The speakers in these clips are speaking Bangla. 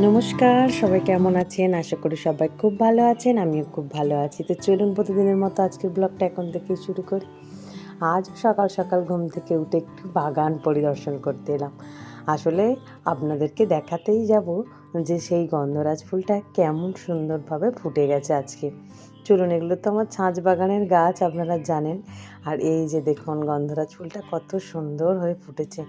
নমস্কার, সবাই কেমন আছেন? আশা করি সবাই খুব ভালো আছেন, আমিও খুব ভালো আছি। তো চলুন প্রতিদিনের মতো আজকের ব্লগটা এখন থেকে শুরু করি। আজ সকাল সকাল ঘুম থেকে উঠে একটু বাগান পরিদর্শন করতে এলাম। আসলে আপনাদেরকে দেখাতেই যাব যে সেই গন্ধরাজ ফুলটা কেমন সুন্দরভাবে ফুটে গেছে আজকে। চলুন, এগুলো তো আমার ছাঁচ বাগানের গাছ, আপনারা জানেন। আর এই যে দেখুন, গন্ধরাজ ফুলটা কত সুন্দর হয়ে ফুটেছে।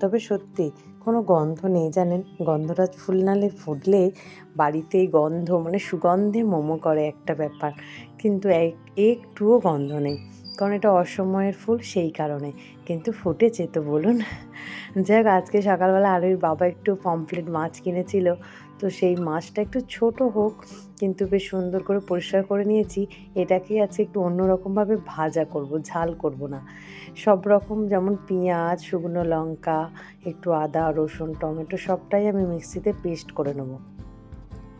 তবে সত্যি, কোনো গন্ধ নেই, জানেন? গন্ধরাজ ফুল নালে ফুটলে বাড়িতেই গন্ধ মানে সুগন্ধে মোমো করে একটা ব্যাপার। কিন্তু এক- একটুও গন্ধ নেই। কারণ এটা অসময়ের ফুল সেই কারণে। কিন্তু ফুটেছে তো বলুন। যাক, আজকে সকালবেলা আরোই বাবা একটু পমফ্লেট মাছ কিনেছিল। তো সেই মাছটা একটু ছোট হোক, কিন্তু বেশ সুন্দর করে পরিষ্কার করে নিয়েছি। এটাকে আজকে একটু অন্যরকমভাবে ভাজা করব, ঝাল করব না। সব রকম যেমন পেঁয়াজ, শুকনো লঙ্কা, একটু আদা, রসুন, টমেটো সবটাই আমি মিক্সিতে পেস্ট করে নেব।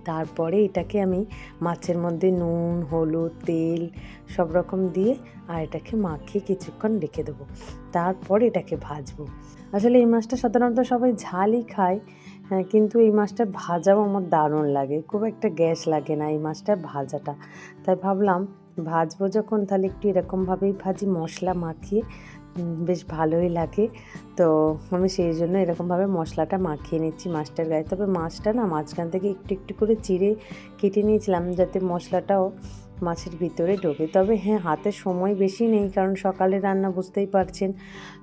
তারপরে এটাকে আমি মাছের মধ্যে নুন, হলুদ, তেল সব রকম দিয়ে আর এটাকে মাখিয়ে কিছুক্ষণ রেখে দেবো। তারপর এটাকে ভাজবো। আসলে এই মাছটা সাধারণত সবাই ঝালই খায় হ্যাঁ কিন্তু এই মাছটা ভাজাও আমার দারুণ লাগে। খুব একটা গ্যাস লাগে না এই মাছটা ভাজাটা। তাই ভাবলাম, ভাজবো যখন, তাহলে একটু এরকমভাবেই ভাজি, মশলা মাখিয়ে বেশ ভালোই লাগে। তো আমি সেই জন্য এরকমভাবে মশলাটা মাখিয়ে নিচ্ছি মাছটার গায়ে। তবে মাছটা না মাঝখান থেকে একটু একটু করে চিড়ে কেটে নিয়েছিলাম যাতে মশলাটাও মাছের ভিতরে ঢোকে। তবে হ্যাঁ হাতে সময় বেশি নেই কারণ সকালে রান্না বুঝতেই পারছেন।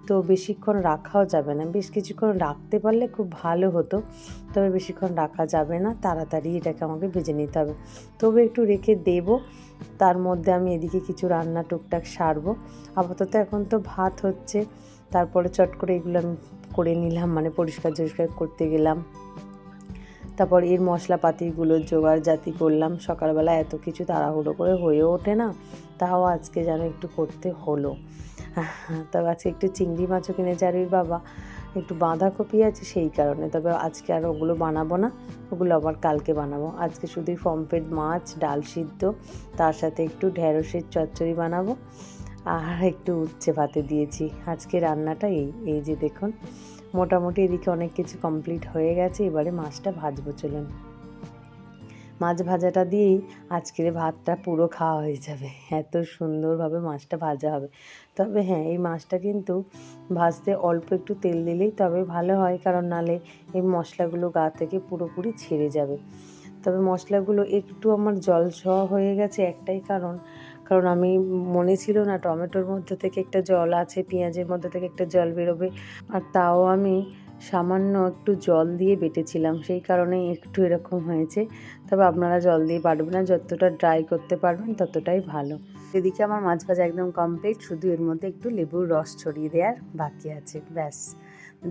তো বেশিক্ষণ রাখাও যাবে না। বেশ কিছুক্ষণ রাখতে পারলে খুব ভালো হতো। তবে বেশিক্ষণ রাখা যাবে না। তাড়াতাড়ি এটাকে আমাকে ভেজে নিতে হবে। তবে একটু রেখে দেব। তার মধ্যে আমি এদিকে কিছু রান্না টুকটাক সারবো। আপাতত এখন তো ভাত হচ্ছে, তারপরে চট করে এগুলো আমি করে নিলাম মানে পরিষ্কার টরিষ্কার করতে গেলাম। তারপর এর মশলাপাতিগুলোর জোগাড় জাতি করলাম, সকালবেলা এত কিছু তাড়াহুড়ো করে হয়ে ওঠে না, তাও আজকে যেন একটু করতে হলো। তবে আজকে একটু চিংড়ি মাছও কিনেছে আর বাবা। একটু বাঁধাকপি আছে সেই কারণে। তবে আজকে আর ওগুলো বানাবো না, ওগুলো আবার কালকে বানাবো। আজকে শুধুই ফমফেট মাছ, ডাল সিদ্ধ, তার সাথে একটু ঢেঁড়সের চচ্চড়ি বানাবো। আর একটু উচ্ছে ভাতে দিয়েছি। আজকে রান্নাটা এই এই যে দেখুন, মোটামুটি এদিকে অনেক কিছু কমপ্লিট হয়ে গেছে, এবারে মাছটা ভাজবো, চলুন। মাছ ভাজাটা দিয়েই আজকের ভাতটা পুরো খাওয়া হয়ে যাবে। এত সুন্দরভাবে মাছটা ভাজা হবে। তবে হ্যাঁ এই মাছটা কিন্তু ভাজতে অল্প একটু তেল দিলেই তবে ভালো হয়, কারণ নালে এই মশলাগুলো গা থেকে পুরোপুরি ছেড়ে যাবে। তবে মশলাগুলো একটু আমার জল ছোঁয়া হয়ে গেছে একটাই কারণ। কারণ আমি মনে ছিল না টমেটোর মধ্যে থেকে একটা জল আছে, পেঁয়াজের মধ্যে থেকে একটা জল বেরোবে। আর তাও আমি সামান্য একটু জল দিয়ে বেটেছিলাম, সেই কারণে একটু এরকম হয়েছে। তবে আপনারা জল দিয়ে পারবেন না, যতটা ড্রাই করতে পারবেন ততটাই ভালো। এদিকে আমার মাছ ভাজা একদম কমপ্লিট শুধু এর মধ্যে একটু লেবুর রস ছড়িয়ে দেওয়ার বাকি আছে, ব্যাস।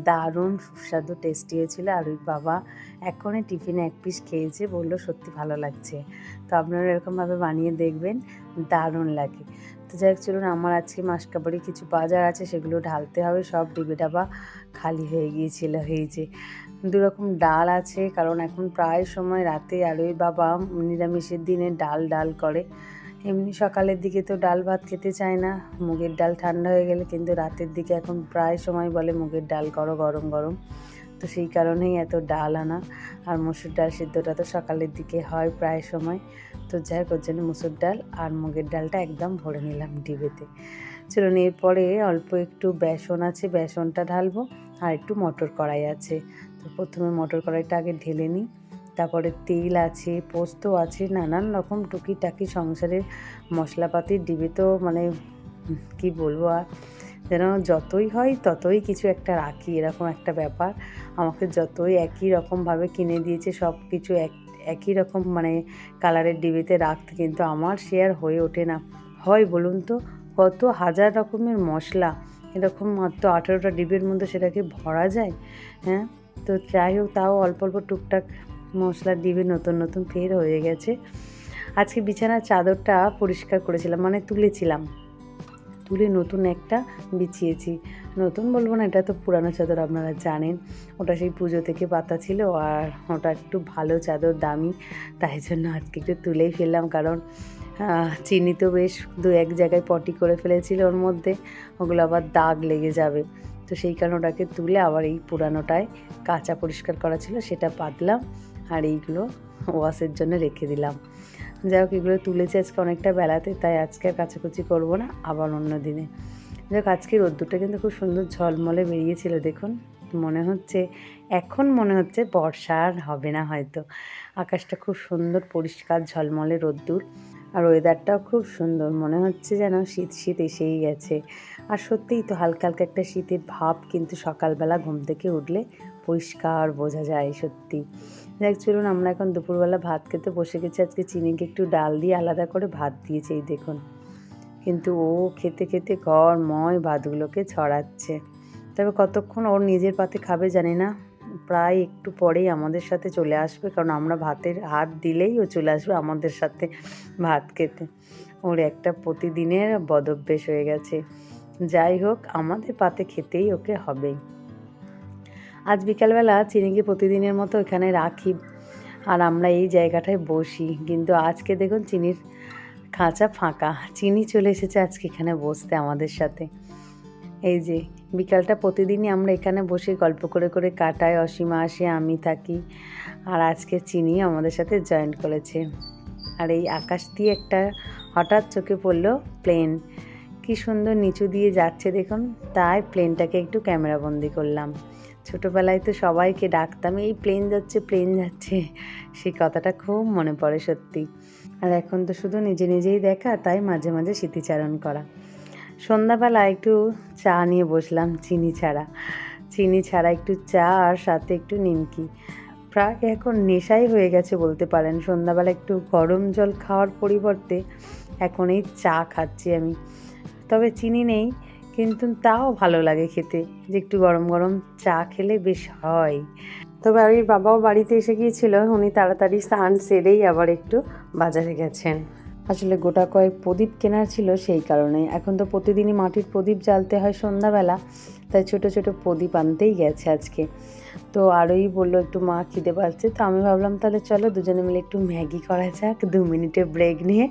দারুণ, সুস্বাদু টেস্টি হয়েছিল আর ওই বাবা এখনই টিফিনে এক পিস খেয়েছে, বলল সত্যি ভালো লাগছে। তো আপনারা এরকমভাবে বানিয়ে দেখবেন, দারুণ লাগে। তো যাই হোক চলুন আমার আজকে মাসকাবাড়ি কিছু বাজার আছে, সেগুলো ঢালতে হবে, সব ডিবে ডাবা খালি হয়ে গিয়েছিল হয়েছে দু রকম ডাল আছে, কারণ এখন প্রায় সময় রাতে আর ওই বাবা নিরামিষের দিনে ডাল ডাল করে। এমনি সকালের দিকে তো ডাল ভাত খেতে চায় না, মুগের ডাল ঠান্ডা হয়ে গেলে, কিন্তু রাতের দিকে এখন প্রায় সময় বলে মুগের ডাল করো গরম গরম। তো সেই কারণেই এত ডাল আনা। আর মসুর ডাল সিদ্ধটা তো সকালের দিকে হয় প্রায় সময়। তো যাই হোক, ওর জন্য মুসুর ডাল আর মুগের ডালটা একদম ভরে নিলাম ডিবেতে। চলুন, এরপরে অল্প একটু বেসন আছে, বেসনটা ঢালবো আর একটু মটর কড়াই আছে। তো প্রথমে মটর কড়াইটা আগে ঢেলে নিই। তারপরে তেল আছে, পোস্ত আছে, নানান রকম টুকিটাকি সংসারের মশলাপাতির ডিবে তো মানে কি বলব আর? যেন যতই হয় ততই কিছু একটা রাখি, এরকম একটা ব্যাপার। আমাকে যতই একই রকমভাবে কিনে দিয়েছে সব কিছু এক, একই রকম মানে কালারের ডিবিতে রাখতে কিন্তু আমার শেয়ার হয়ে ওঠে না। হয় বলুন তো, কত হাজার রকমের মশলা, এরকম মাত্র আঠেরোটা ডিবের মধ্যে সেটাকে ভরা যায়? হ্যাঁ? তো যাই হোক, তাও অল্প অল্প টুকটাক মশলার ডিবে নতুন নতুন ফের হয়ে গেছে। আজকে বিছানার চাদরটা পরিষ্কার করেছিলাম মানে তুলেছিলাম। তুলে নতুন একটা বিছিয়েছি। নতুন বলব না, এটা তো পুরানো চাদর আপনারা জানেন। ওটা সেই পুজো থেকে পাতা ছিল আর ওটা একটু ভালো চাদর, দামি। তাই জন্য আজকে একটু তুলেই ফেললাম কারণ চিনি তো বেশ দু এক জায়গায় পটি করে ফেলেছিল ওর মধ্যে। ওগুলো আবার দাগ লেগে যাবে। তো সেই কারণে ওটাকে তুলে আবার এই পুরানোটায় কাঁচা পরিষ্কার করা ছিল, সেটা পাতলাম আর এইগুলো ওয়াশের জন্য রেখে দিলাম। যাই হোক, এগুলো তুলেছি আজকে অনেকটা বেলাতে, তাই আজকে আর কাচাকুচি করব না, আবার অন্য দিনে। যাই হোক, আজকে রোদ্দুরটা কিন্তু খুব সুন্দর ঝলমলে বেরিয়েছিল, দেখুন। মনে হচ্ছে, এখন মনে হচ্ছে বর্ষা আর হবে না হয়তো। আকাশটা খুব সুন্দর, পরিষ্কার ঝলমলে রোদ্দুর। আর ওয়েদারটাও খুব সুন্দর, মনে হচ্ছে যেন শীত শীত এসেই গেছে। আর সত্যিই তো হালকা হালকা একটা শীতের ভাব কিন্তু সকালবেলা ঘুম থেকে উঠলে পরিষ্কার, বোঝা যায় সত্যি। দেখ, চলুন আমরা এখন দুপুরবেলা ভাত খেতে বসে গেছি। আজকে চিনিকে একটু ডাল দিয়ে আলাদা করে ভাত দিয়েছে, এই দেখুন। কিন্তু ও খেতে খেতে ঘর ময় ভাতগুলোকে ছড়াচ্ছে। তবে কতক্ষণ ওর নিজের পাতে খাবে জানি না। প্রায় একটু পরেই আমাদের সাথে চলে আসবে, কারণ আমরা ভাতের হাত দিলেই ও চলে আসবে আমাদের সাথে ভাত খেতে। ওর একটা প্রতিদিনের বদভ্যেস হয়ে গেছে। যাই হোক, আমাদের পাতে খেতেই ওকে হবেই আজ বিকালবেলা চিনিকে প্রতিদিনের মতো এখানে রাখি। আর আমরা এই জায়গাটায় বসি। কিন্তু আজকে দেখুন চিনির খাঁচা ফাঁকা। চিনি চলে এসেছে আজকে এখানে বসতে আমাদের সাথে। এই যে, বিকালটা প্রতিদিনই আমরা এখানে বসে গল্প করে করে কাটাই। অসীমা আসে, আমি থাকি। আর আজকে চিনি আমাদের সাথে জয়েন্ট করেছে। আর এই আকাশ দিয়ে একটা হঠাৎ চোখে পড়ল প্লেন। কি সুন্দর নিচু দিয়ে যাচ্ছে দেখুন। তাই প্লেনটাকে একটু ক্যামেরাবন্দি করলাম। ছোটোবেলায় তো সবাইকে ডাকতাম, এই প্লেন যাচ্ছে প্লেন যাচ্ছে। সেই কথাটা খুব মনে পড়ে সত্যি। আর এখন তো শুধু নিজে নিজেই দেখা, তাই মাঝে মাঝে স্মৃতিচারণ করা। সন্ধ্যাবেলা একটু চা নিয়ে বসলাম, চিনি ছাড়া। চিনি ছাড়া একটু চা আর সাথে একটু নিমকি। প্রায় এখন নেশাই হয়ে গেছে বলতে পারেন। সন্ধ্যাবেলা একটু গরম জল খাওয়ার পরিবর্তে এখন এই চা খাচ্ছি আমি। তবে চিনি নেই কিন্তু তাও ভালো লাগে খেতে, যে একটু গরম গরম চা খেলে বেশ হয়। তবে আমি বাবাও বাড়িতে এসে গিয়েছিল, উনি তাড়াতাড়ি স্নান সেরেই আবার একটু বাজারে গেছেন। আসলে গোটা কয়েক প্রদীপ কেনার ছিল সেই কারণে। এখন তো প্রতিদিনই মাটির প্রদীপ জ্বালতে হয় সন্ধ্যাবেলা, তাই ছোট ছোট প্রদীপ আনতেই গেছে আজকে। তো আরোই বলল, একটু মা খিদে পাচ্ছে। তো আমি ভাবলাম, তাহলে চলো দুজনে মিলে একটু ম্যাগি করা যাক, দু মিনিটের ব্রেক নিয়ে।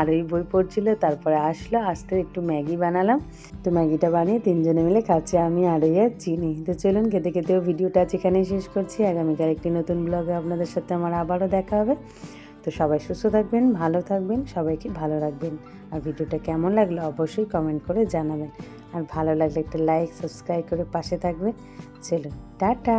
আরোই বই পড়ছিল, তারপরে আসলো, আসতে একটু ম্যাগি বানালাম। তো ম্যাগিটা বানিয়ে তিনজনে মিলে কাছে আমি, আরোই আর চিনি। তো চলুন, খেতে খেতেও ভিডিওটা আজ এখানেই শেষ করছি। আগামীকাল একটি নতুন ব্লগে আপনাদের সাথে আমার আবারও দেখা হবে। তো সবাই সুস্থ থাকবেন, ভালো থাকবেন, সবাইকে ভালো রাখবেন। আর ভিডিওটা কেমন লাগল অবশ্যই কমেন্ট করে জানাবেন। আর ভালো লাগলে একটা লাইক সাবস্ক্রাইব করে পাশে থাকবেন। চলুন, টাটা!